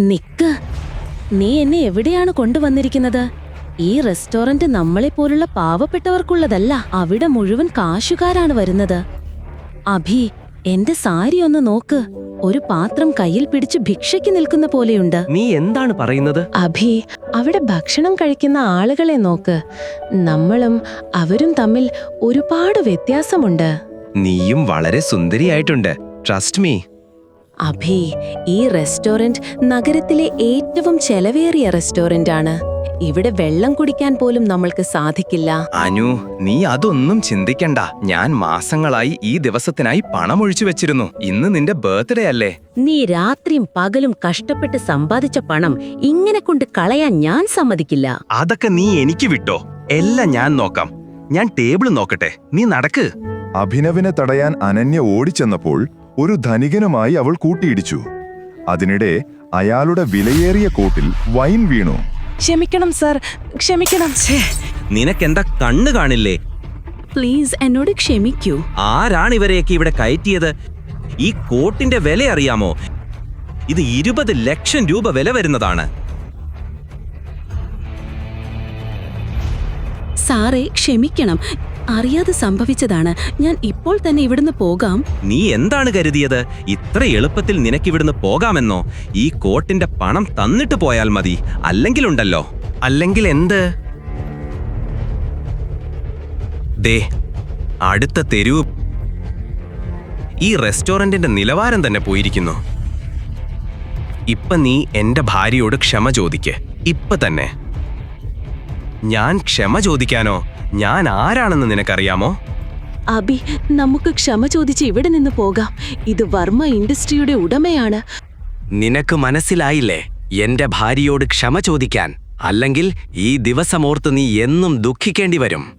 നിക്ക്. നീ എന്നെ എവിടെയാണ് കൊണ്ടുവന്നിരിക്കുന്നത്? ഈ റെസ്റ്റോറന്റ് നമ്മളെപ്പോലുള്ള പാവപ്പെട്ടവർക്കുള്ളതല്ല അവിടെ മുഴുവൻ കാശുകാരാണ് വരുന്നത്. അഭി എന്റെ സാരി ഒന്ന് നോക്ക്. ഒരു പാത്രം കയ്യിൽ പിടിച്ച് ഭിക്ഷയ്ക്ക് നിൽക്കുന്ന പോലെയുണ്ട്. നീ എന്താണ് പറയുന്നത്? അഭി അവിടെ ഭക്ഷണം കഴിക്കുന്ന ആളുകളെ നോക്ക്. നമ്മളും അവരും തമ്മിൽ ഒരുപാട് വ്യത്യാസമുണ്ട്. നീയും വളരെ സുന്ദരിയായിട്ടുണ്ട്. ട്രസ്റ്റ് മീ അഭി ഈ റെസ്റ്റോറന്റ് നഗരത്തിലെ ഏറ്റവും ചെലവേറിയ റെസ്റ്റോറന്റ് ആണ് ഇവിടെ വെള്ളം കുടിക്കാൻ പോലും നമ്മൾക്ക് സാധിക്കില്ല. അനു നീ അതൊന്നും ചിന്തിക്കണ്ട. ഞാൻ മാസങ്ങളായി ഈ ദിവസത്തിനായി പണം ഒഴിച്ചു വെച്ചിരുന്നു. ഇന്ന് നിന്റെ ബർത്ത്ഡേ അല്ലേ? നീ രാത്രിയും പകലും കഷ്ടപ്പെട്ട് സമ്പാദിച്ച പണം ഇങ്ങനെ കൊണ്ട് കളയാൻ ഞാൻ സമ്മതിക്കില്ല. അതൊക്കെ നീ എനിക്ക് വിട്ടോ. എല്ലാം ഞാൻ നോക്കാം. ഞാൻ ടേബിൾ നോക്കട്ടെ. നീ നടക്ക്. അഭിനവിനെ തടയാൻ അനന്യ ഓടിച്ചെന്നപ്പോൾ ഒരു ധനികനുമായി അവൾ കൂട്ടിയിടിച്ചു. അതിനിടെ അയാളുടെ വിലയേറിയ കോട്ടിൽ വൈൻ വീണു. ക്ഷമിക്കണം സർ. ക്ഷമിക്കണം. നിനക്കെന്താ കണ്ണ് കാണില്ലേ? പ്ലീസ് എന്നോട് ക്ഷമിക്കൂ. ആരാണ് ഇവരെയൊക്കെ ഇവിടെ കയറ്റിയത്? ഈ കോട്ടിന്റെ വില അറിയാമോ? ഇത് ഇരുപത് ലക്ഷം രൂപ വില വരുന്നതാണ്. സാറേ ക്ഷമിക്കണം. അറിയാതെ സംഭവിച്ചതാണ്. ഞാൻ ഇപ്പോൾ തന്നെ ഇവിടുന്ന് പോകാം. നീ എന്താണ് കരുതിയത്? ഇത്ര എളുപ്പത്തിൽ നിനക്കിവിടുന്ന് പോകാമെന്നോ? ഈ കോട്ടിന്റെ പണം തന്നിട്ട് പോയാൽ മതി. അല്ലെങ്കിലുണ്ടല്ലോ. അല്ലെങ്കിൽ എന്ത്? ദേ അടുത്ത തെരുവ്. ഈ റെസ്റ്റോറന്റിന്റെ നിലവാരം തന്നെ പോയിരിക്കുന്നു. ഇപ്പൊ നീ എന്റെ ഭാര്യയോട് ക്ഷമ ചോദിക്ക്. ഇപ്പൊ തന്നെ. ഞാൻ ക്ഷമ ചോദിക്കാനോ? ഞാൻ ആരാണെന്ന് നിനക്കറിയാമോ? അബി നമുക്ക് ക്ഷമ ചോദിച്ച് ഇവിടെ നിന്ന് പോകാം. ഇത് വർമ്മ ഇൻഡസ്ട്രിയുടെ ഉടമയാണ്. നിനക്ക് മനസ്സിലായില്ലേ? എന്റെ ഭാര്യയോട് ക്ഷമ ചോദിക്കാൻ അല്ലെങ്കിൽ ഈ ദിവസമോർത്ത് നീ എന്നും ദുഃഖിക്കേണ്ടി വരും.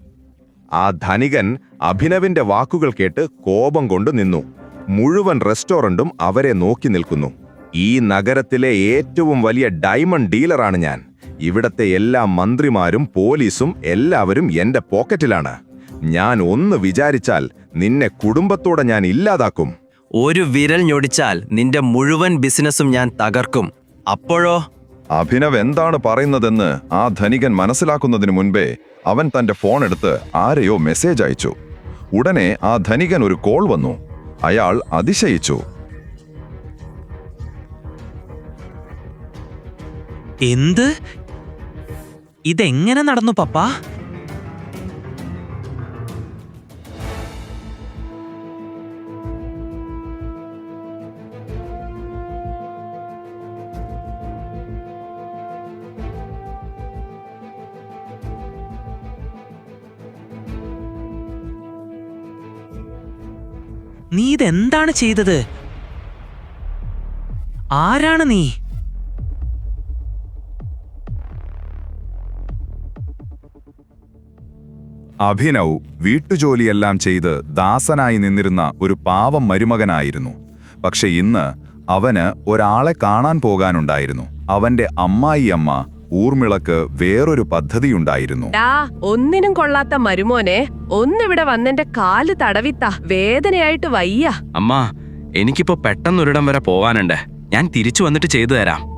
ആ ധനികൻ അഭിനവിന്റെ വാക്കുകൾ കേട്ട് കോപം കൊണ്ട് നിന്നു. മുഴുവൻ റെസ്റ്റോറന്റും അവരെ നോക്കി നിൽക്കുന്നു. ഈ നഗരത്തിലെ ഏറ്റവും വലിയ ഡയമണ്ട് ഡീലറാണ് ഞാൻ. ഇവിടത്തെ എല്ലാ മന്ത്രിമാരും പോലീസും എല്ലാവരും എന്റെ പോക്കറ്റിലാണ്. ഞാൻ ഒന്ന് വിചാരിച്ചാൽ നിന്നെ കുടുംബത്തോടെ ഞാൻ ഇല്ലാതാക്കും. ഒരു വിരൽ ഞൊടിച്ചാൽ നിന്റെ മുഴുവൻ ബിസിനസ്സും ഞാൻ തകർക്കും. അപ്പോഴോ? അഭിനവ് എന്താണ് പറയുന്നതെന്ന് ആ ധനികൻ മനസ്സിലാക്കുന്നതിന് മുൻപേ അവൻ തന്റെ ഫോൺ എടുത്ത് ആരെയോ മെസ്സേജ് അയച്ചു. ഉടനെ ആ ധനികൻ ഒരു കോൾ വന്നു. അയാൾ അതിശയിച്ചു. എന്ത്? ഇതെങ്ങനെ നടന്നു പപ്പ? നീ ഇതെന്താണ് ചെയ്തത്? ആരാണ് നീ? അഭിനവ് വീട്ടുജോലിയെല്ലാം ചെയ്ത് ദാസനായി നിന്നിരുന്ന ഒരു പാവം മരുമകനായിരുന്നു. പക്ഷെ ഇന്ന് അവന് ഒരാളെ കാണാൻ പോകാനുണ്ടായിരുന്നു. അവന്റെ അമ്മായിയമ്മ ഊർമിളക്ക് വേറൊരു പദ്ധതിയുണ്ടായിരുന്നു. ഒന്നിനും കൊള്ളാത്ത മരുമോനെ ഒന്നിവിടെ വന്നെന്റെ കാൽ തടവിത്ത വേദനയായിട്ട് വയ്യ. അമ്മ എനിക്കിപ്പോ പെട്ടെന്നൊരിടം വരെ പോവാനുണ്ട് ഞാൻ തിരിച്ചു വന്നിട്ട് ചെയ്തു തരാം.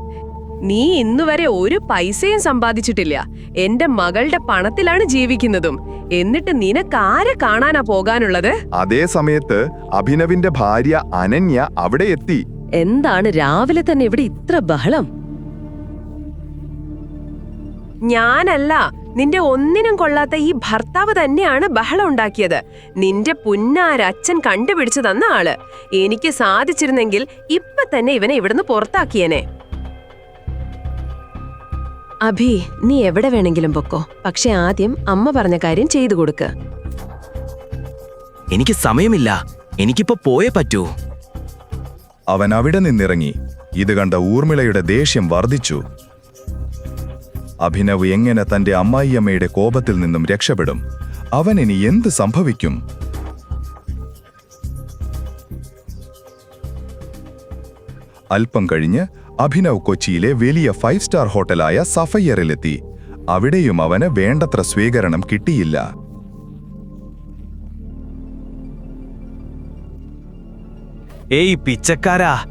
നീ ഇന്നുവരെ ഒരു പൈസയും സമ്പാദിച്ചിട്ടില്ല. എന്റെ മകളുടെ പണത്തിലാണ് ജീവിക്കുന്നതും. എന്നിട്ട് നിനക്ക് ആരെ കാണാനാ പോകാനുള്ളത്? അതേ സമയത്ത് അഭിനവിന്റെ ഭാര്യ അനന്യ അവിടെ എത്തി. എന്താണ് രാവിലെ തന്നെ ഇവിടെ ഇത്ര ബഹളം? ഞാനല്ല നിന്റെ ഒന്നിനും കൊള്ളാത്ത ഈ ഭർത്താവ് തന്നെയാണ് ബഹളം ഉണ്ടാക്കിയത്. നിന്റെ പുന്നാരച്ഛൻ കണ്ടുപിടിച്ചു തന്ന ആൾ. എനിക്ക് സാധിച്ചിരുന്നെങ്കിൽ ഇപ്പൊ തന്നെ ഇവനെ ഇവിടുന്ന് പുറത്താക്കിയനെ. അഭി നീ എവിടെ വേണമെങ്കിലും പൊക്കോ. പക്ഷെ ആദ്യം അമ്മ പറഞ്ഞ കാര്യം ചെയ്തു കൊടുക്ക്. എനിക്ക് സമയമില്ല. എനിക്കിപ്പോ പോയേ പറ്റൂ. അവൻ അവിടെ നിന്നിറങ്ങി. ഇത് കണ്ട ഊർമിളയുടെ ദേഷ്യം വർദ്ധിച്ചു. അഭിനവ് എങ്ങനെ തന്റെ അമ്മായിയമ്മയുടെ കോപത്തിൽ നിന്നും രക്ഷപ്പെടും? അവൻ ഇനി എന്ത് സംഭവിക്കും? അല്പം കഴിഞ്ഞ് അഭിനവ് കൊച്ചിയിലെ വലിയ ഫൈവ് സ്റ്റാർ ഹോട്ടലായ സഫയ്യറിലെത്തി. അവിടെയും അവന് വേണ്ടത്ര സ്വീകരണം കിട്ടിയില്ല. ഏയ് പിച്ചക്കാരാ.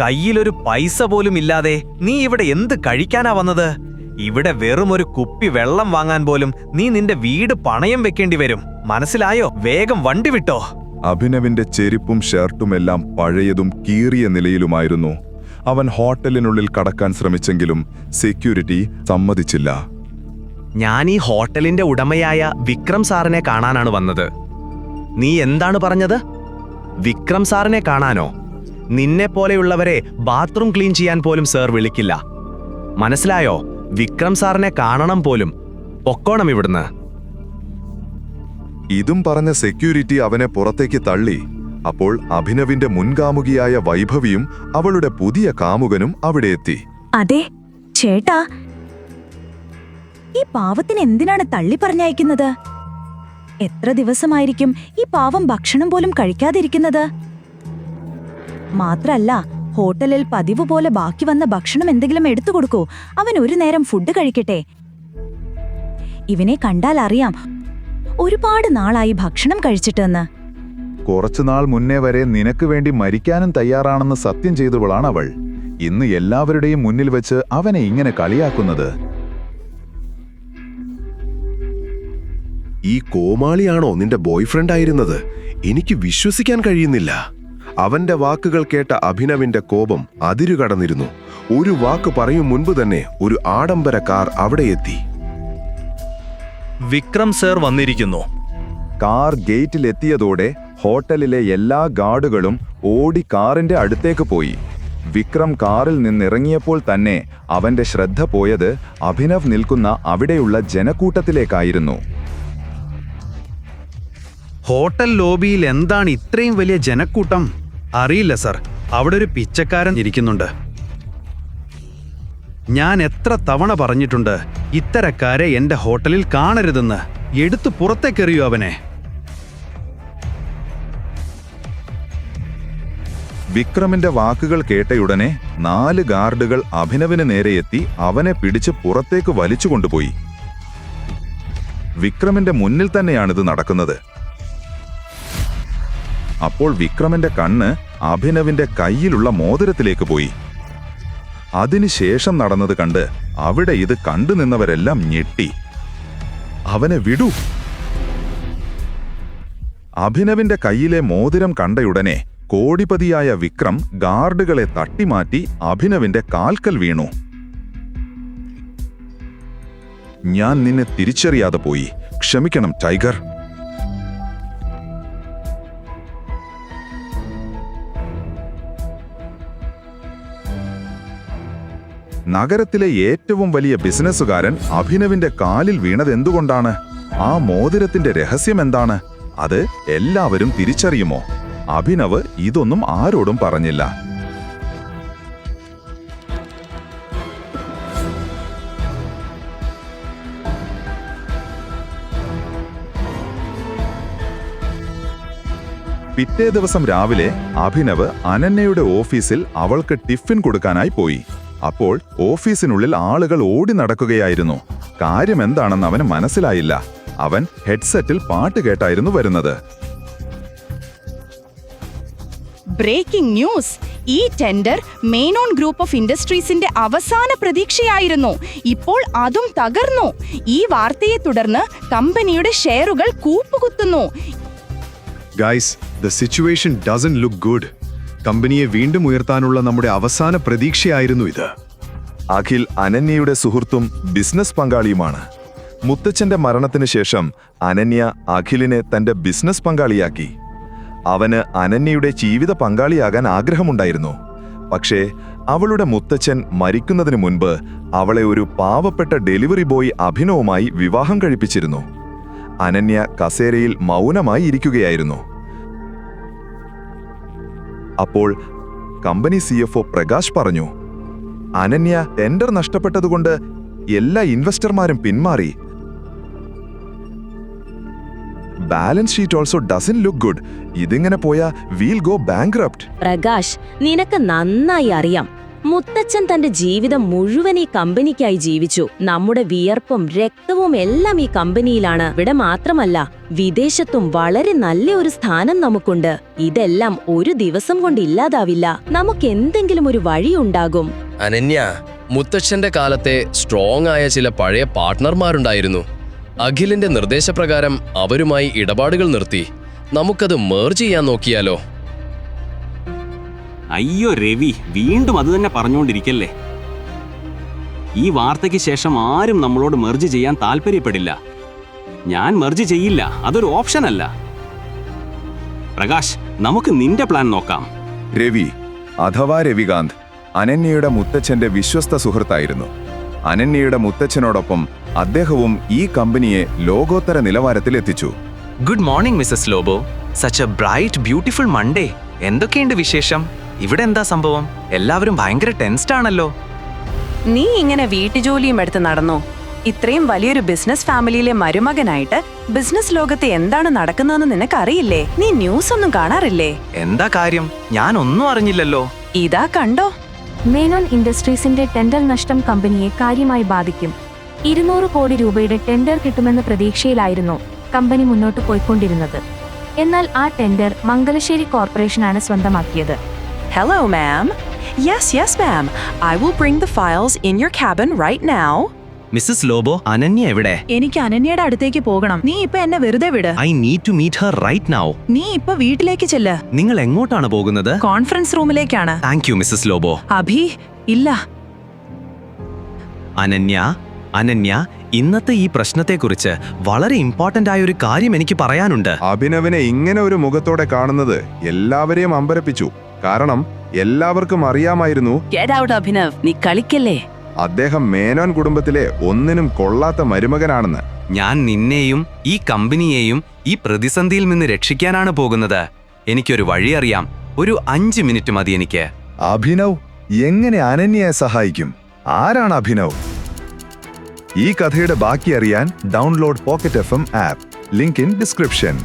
കയ്യിലൊരു പൈസ പോലും ഇല്ലാതെ നീ ഇവിടെ എന്ത് കഴിക്കാനാ വന്നത്? ഇവിടെ വെറും ഒരു കുപ്പി വെള്ളം വാങ്ങാൻ പോലും നീ നിന്റെ വീട് പണയം വെക്കേണ്ടി വരും. മനസ്സിലായോ? വേഗം വണ്ടി വിട്ടോ. അഭിനവിന്റെ ചെരുപ്പും ഷർട്ടുമെല്ലാം പഴയതും കീറിയ നിലയിലുമായിരുന്നു. അവൻ ഹോട്ടലിനുള്ളിൽ കടക്കാൻ ശ്രമിച്ചെങ്കിലും സെക്യൂരിറ്റി സമ്മതിച്ചില്ല. ഞാൻ ഈ ഹോട്ടലിന്റെ ഉടമയായ വിക്രം സാറിനെ കാണാനാണ് വന്നത്. നീ എന്താണ് പറഞ്ഞത്? വിക്രം സാറിനെ കാണാനോ? നിന്നെ പോലെയുള്ളവരെ ബാത്റൂം ക്ലീൻ ചെയ്യാൻ പോലും സർ വിളിക്കില്ല. മനസ്സിലായോ? വിക്രം സാറിനെ കാണണം പോലും. പൊക്കോണം ഇവിടുന്ന്. ഇതും പറഞ്ഞ സെക്യൂരിറ്റി അവനെ പുറത്തേക്ക് തള്ളി. അപ്പോൾ അഭിനവിന്റെ മുൻകാമുകിയായ വൈഭവിയും അവളുടെ പുതിയ കാമുകനും അവിടെ എത്തി. അതെ ചേട്ടാ. ഈ പാവത്തിന് എന്തിനാണ് തള്ളി പറഞ്ഞയക്കുന്നത്? എത്ര ദിവസമായിരിക്കും ഈ പാവം ഭക്ഷണം പോലും കഴിക്കാതിരിക്കുന്നത്? മാത്രല്ല ഹോട്ടലിൽ പതിവ് പോലെ ബാക്കി വന്ന ഭക്ഷണം എന്തെങ്കിലും എടുത്തു കൊടുക്കൂ. അവൻ ഒരു നേരം ഫുഡ് കഴിക്കട്ടെ. ഇവനെ കണ്ടാൽ അറിയാം ഒരുപാട് നാളായി ഭക്ഷണം കഴിച്ചിട്ടെന്ന്. കുറച്ചുനാൾ മുന്നേ വരെ നിനക്ക് വേണ്ടി മരിക്കാനും തയ്യാറാണെന്ന് സത്യം ചെയ്തവളാണ് അവൾ. ഇന്ന് എല്ലാവരുടെയും മുന്നിൽ വെച്ച് അവനെ ഇങ്ങനെ കളിയാക്കുന്നത്. ഈ കോമാളിയാണോ നിന്റെ ബോയ്ഫ്രണ്ട് ആയിരുന്നത്? എനിക്ക് വിശ്വസിക്കാൻ കഴിയുന്നില്ല. അവന്റെ വാക്കുകൾ കേട്ട അഭിനവിന്റെ കോപം അതിരുകടന്നിരുന്നു. ഒരു വാക്ക് പറയും മുൻപ് തന്നെ ഒരു ആഡംബര കാർ അവിടെ എത്തി. വിക്രം സർ വന്നിരിക്കുന്നു. കാർ ഗേറ്റിലെത്തിയതോടെ ഹോട്ടലിലെ എല്ലാ ഗാർഡുകളും ഓടി കാറിന്റെ അടുത്തേക്ക് പോയി. വിക്രം കാറിൽ നിന്നിറങ്ങിയപ്പോൾ തന്നെ അവന്റെ ശ്രദ്ധ പോയത് അഭിനവ് നിൽക്കുന്ന അവിടെയുള്ള ജനക്കൂട്ടത്തിലേക്കായിരുന്നു. ഹോട്ടൽ ലോബിയിൽ എന്താണ് ഇത്രയും വലിയ ജനക്കൂട്ടം? അറിയില്ല സർ. അവിടെ ഒരു പിച്ചക്കാരൻ ഇരിക്കുന്നുണ്ട്. ഞാൻ എത്ര തവണ പറഞ്ഞിട്ടുണ്ട് ഇത്തരക്കാരെ എന്റെ ഹോട്ടലിൽ കാണരുതെന്ന്. എടുത്തു പുറത്തേക്കെറിയൂ അവനെ. വിക്രമിന്റെ വാക്കുകൾ കേട്ടയുടനെ നാല് ഗാർഡുകൾ അഭിനവിന് നേരെയെത്തി അവനെ പിടിച്ച് പുറത്തേക്ക് വലിച്ചു കൊണ്ടുപോയി. വിക്രമിന്റെ മുന്നിൽ തന്നെയാണിത് നടക്കുന്നത്. അപ്പോൾ വിക്രമിന്റെ കണ്ണ് അഭിനവിന്റെ കയ്യിലുള്ള മോതിരത്തിലേക്ക് പോയി. അതിനുശേഷം നടന്നത് കണ്ട് അവിടെ ഇത് കണ്ടു നിന്നവരെല്ലാം ഞെട്ടി. അവനെ വിടൂ. അഭിനവിന്റെ കയ്യിലെ മോതിരം കണ്ടയുടനെ കോടിപതിയായ വിക്രം ഗാർഡുകളെ തട്ടിമാറ്റി അഭിനവിന്റെ കാൽക്കൽ വീണു. ഞാൻ നിന്നെ തിരിച്ചറിയാതെ പോയി. ക്ഷമിക്കണം ടൈഗർ. നഗരത്തിലെ ഏറ്റവും വലിയ ബിസിനസ്സുകാരൻ അഭിനവിന്റെ കാലിൽ വീണതെന്തുകൊണ്ടാണ്? ആ മോതിരത്തിന്റെ രഹസ്യം എന്താണ് അത് എല്ലാവരും തിരിച്ചറിയുമോ? അഭിനവ് ഇതൊന്നും ആരോടും പറഞ്ഞില്ല. പിറ്റേ ദിവസം രാവിലെ അഭിനവ് അനന്യയുടെ ഓഫീസിൽ അവൾക്ക് ടിഫിൻ കൊടുക്കാനായി പോയി. അപ്പോൾ ഓഫീസിനുള്ളിൽ ആളുകൾ ഓടി നടക്കുകയായിരുന്നു. കാര്യം എന്താണെന്ന് അവന് മനസ്സിലായില്ല. അവൻ ഹെഡ്സെറ്റിൽ പാട്ട് കേട്ടായിരുന്നു വരുന്നത്. ബ്രേക്കിംഗ് ന്യൂസ് ഈ ടെൻഡർ മെയിനോൺ ഗ്രൂപ്പ് ഓഫ് ഇൻഡസ്ട്രീസിന്റെ അവസാന പ്രതീക്ഷയായിരുന്നു. ഇപ്പോൾ അതും തകർന്നു. ഈ വാർത്തയെ തുടർന്ന് കമ്പനിയുടെ ഷെയറുകൾ കൂപ്പുകുത്തുന്നു. Guys the situation doesn't look good കമ്പനിയെ വീണ്ടും ഉയർത്താനുള്ള നമ്മുടെ അവസാന പ്രതീക്ഷയായിരുന്നു ഇത്. അഖിൽ അനന്യയുടെ സുഹൃത്തും ബിസിനസ് പങ്കാളിയുമാണ്. മുത്തച്ഛന്റെ മരണത്തിന് ശേഷം അനന്യ അഖിലിനെ തന്റെ ബിസിനസ് പങ്കാളിയാക്കി. അവന് അനന്യയുടെ ജീവിത പങ്കാളിയാകാൻ ആഗ്രഹമുണ്ടായിരുന്നു. പക്ഷേ അവളുടെ മുത്തച്ഛൻ മരിക്കുന്നതിന് മുൻപ് അവളെ ഒരു പാവപ്പെട്ട ഡെലിവറി ബോയ് അഭിനവുമായി വിവാഹം കഴിപ്പിച്ചിരുന്നു. അനന്യ കസേരയിൽ മൗനമായി ഇരിക്കുകയായിരുന്നു അപ്പോൾ company C F O Prakash പറഞ്ഞു അനന്യ ടെൻഡർ നഷ്ടപ്പെട്ടതുകൊണ്ട് എല്ലാ ഇൻവെസ്റ്റർമാരും പിന്മാറി. Balance sheet also doesn't look good. ഇതിങ്ങനെ പോയാ വീൽ ഗോ ബാങ്ക് പ്രകാശ് നിനക്ക് നന്നായി അറിയാം. മുത്തച്ഛൻ തന്റെ ജീവിതം മുഴുവൻ ഈ കമ്പനിക്കായി ജീവിച്ചു. നമ്മുടെ വിയർപ്പും രക്തവും എല്ലാം ഈ കമ്പനിയിലാണ്. ഇവിടെ മാത്രമല്ല വിദേശത്തും വളരെ നല്ല ഒരു സ്ഥാനം നമുക്കുണ്ട്. ഇതെല്ലാം ഒരു ദിവസം കൊണ്ട് ഇല്ലാതാവില്ല. നമുക്ക് എന്തെങ്കിലും ഒരു വഴിയുണ്ടാകും അനന്യ മുത്തച്ഛന്റെ കാലത്തെ സ്ട്രോങ് ആയ ചില പഴയ പാർട്ട്ണർമാരുണ്ടായിരുന്നു അഖിലിന്റെ നിർദ്ദേശപ്രകാരം അവരുമായി ഇടപാടുകൾ നിർത്തി. നമുക്കത് മേർജ് ചെയ്യാൻ നോക്കിയാലോ? അയ്യോ രവി വീണ്ടും അത് തന്നെ പറഞ്ഞുകൊണ്ടിരിക്കല്ലേ? ഈ വാർത്തയ്ക്ക് ശേഷം ആരും നമ്മളോട് മെർജ് ചെയ്യാൻ താല്പര്യപ്പെടില്ല. ഞാൻ മെർജ് ചെയ്യില്ല അതൊരു ഓപ്ഷൻ അല്ല പ്രകാശ് നമുക്ക് നിന്റെ പ്ലാൻ നോക്കാം. രവി അഥവാ രവികാന്ത് അനന്യയുടെ മുത്തച്ഛന്റെ വിശ്വസ്ത സുഹൃത്തായിരുന്നു. അനന്യയുടെ മുത്തച്ഛനോടൊപ്പം അദ്ദേഹവും ഈ കമ്പനിയെ ലോകോത്തര നിലവാരത്തിൽ എത്തിച്ചു. Good morning Mrs Lobo. Such a bright beautiful Monday. എന്തൊക്കെയുണ്ട് വിശേഷം? ഇവിടെ എന്താ സംഭവം? എല്ലാവരും ഭയങ്കര ടെൻസ്ഡ് ആണല്ലോ. നീ ഇങ്ങനെ വീട്ടുജോലിയും എടുത്ത് നടന്നോ? ഇത്രയും വലിയൊരു ബിസിനസ് ഫാമിലിയിലെ മരുമകനായിട്ട് ബിസിനസ് ലോകത്ത് എന്താണ് നടക്കുന്നതെന്ന് നിനക്കറിയില്ലേ? നീ ന്യൂസ് ഒന്നും കാണാറില്ലേ? എന്താ കാര്യം? ഞാൻ ഒന്നും അറിഞ്ഞില്ലല്ലോ. ഇതാ കണ്ടോ? മേനോൻ ഇൻഡസ്ട്രീസിന്റെ ടെൻഡർ നഷ്ടം കമ്പനിയെ കാര്യമായി ബാധിക്കും. ഇരുന്നൂറ് കോടി രൂപയുടെ ടെൻഡർ കിട്ടുമെന്ന പ്രതീക്ഷയിലായിരുന്നു കമ്പനി മുന്നോട്ട് പോയിക്കൊണ്ടിരുന്നത്. എന്നാൽ ആ ടെൻഡർ മംഗലശ്ശേരി കോർപ്പറേഷനാണ് സ്വന്തമാക്കിയത്. Hello ma'am yes yes ma'am I will bring the files in your cabin right now Mrs Lobo Ananya എവിടെ? എനിക്ക് അനന്യയുടെ അടുത്തേക്ക് പോകണം. നീ ഇപ്പൊ എന്നെ വെറുതെ വിട്. I need to meet her right now നീ ഇപ്പൊ വീട്ടിലേക്ക് ചെല്ല്. നിങ്ങൾ എങ്ങോട്ടാണ് പോകുന്നത്? Conference റൂമിലേക്കാണ് thank you Mrs Lobo Abhi ഇല്ല. അനന്യ അനന്യ ഇന്നത്തെ ഈ പ്രശ്നത്തെക്കുറിച്ച് വളരെ ഇമ്പോർട്ടന്റ് ആയ ഒരു കാര്യം എനിക്ക് പറയാനുണ്ട്. അഭിനവിനെ ഇങ്ങനെ ഒരു മുഖത്തോടെ കാണുന്നത് എല്ലാവരെയും അമ്പരപ്പിച്ചു. കാരണം എല്ലാവർക്കും അറിയാമായിരുന്നു ഗെറ്റ് ഔട്ട് അഭിനവ് നീ കളിക്കല്ലേ? അദ്ദേഹം മേനോൻ കുടുംബത്തിലെ ഒന്നിനും കൊള്ളാത്ത മരുമകനാണെന്ന്. ഞാൻ നിന്നെയും ഈ കമ്പനിയെയും ഈ പ്രതിസന്ധിയിൽ നിന്ന് രക്ഷിക്കാനാണ് പോകുന്നത്. എനിക്കൊരു വഴി അറിയാം. ഒരു അഞ്ച് മിനിറ്റ് മതി എനിക്ക്. അഭിനവ് എങ്ങനെ അനന്യയെ സഹായിക്കും? ആരാണ് അഭിനവ്? ഈ കഥയുടെ ബാക്കി അറിയാൻ download pocket F M app link in description